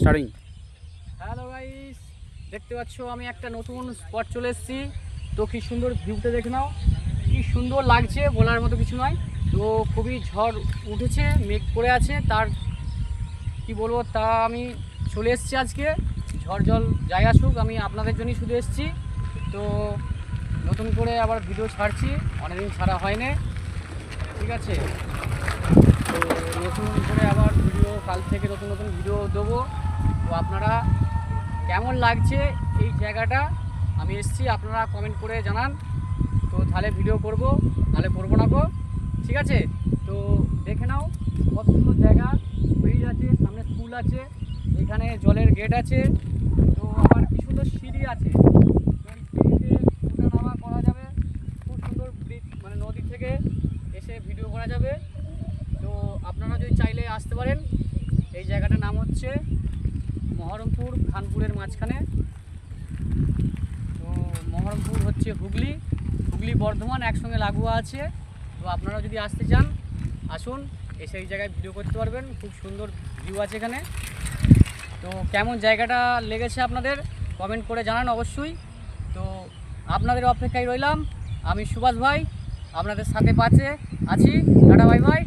Starting hello guys দেখতে পাচ্ছ, আমি একটা নতুন স্পট চলে এসেছি। তো কি সুন্দর ভিউটা দেখে নাও। কি সুন্দর লাগছে, বলার মতো কিছু নয়। তো খুবই ঝড় উঠেছে, মেঘ করে আছে। তার, কি বলব, তা আমি চলে এসেছি আজকে। ঝড় জল যাই আসুক, আমি আপনাদের জন্যই শুধু এসেছি। তো নতুন করে আবার ভিডিও ছাড়ছি। অনেকদিন ছাড়া হয়নি। ঠিক আছে? তো কাল থেকে নতুন নতুন ভিডিও দেবো। তো আপনারা কেমন লাগছে এই জায়গাটা? আমি এসেছি, আপনারা কমেন্ট করে জানান। তো তাহলে ভিডিও করব, তাহলে করব না গো। ঠিক আছে? তো দেখে নাও, কত সুন্দর জায়গা। ব্রিজ আছে, সামনে স্কুল আছে, এখানে জলের গেট আছে। তো আবার কি সুন্দর সিঁড়ি আছে। নামা করা যাবে। খুব সুন্দর ব্রিজ মানে নদী থেকে এসে ভিডিও করা যাবে। তো আপনারা যদি চাইলে আসতে পারেন। এই জায়গাটার নাম হচ্ছে মহরমপুর, খানপুরের মাঝখানে। তো মহরমপুর হচ্ছে হুগলি। হুগলি, বর্ধমান একসঙ্গে লাগোয়া আছে। তো আপনারা যদি আসতে চান, আসুন, এসে এই জায়গায় ভিডিও করতে পারবেন। খুব সুন্দর ভিউ আছে এখানে। তো কেমন জায়গাটা লেগেছে আপনাদের, কমেন্ট করে জানান অবশ্যই। তো আপনাদের অপেক্ষায় রইলাম। আমি সুভাষ ভাই, আপনাদের সাথে পাশে আছি। Tata, bye bye.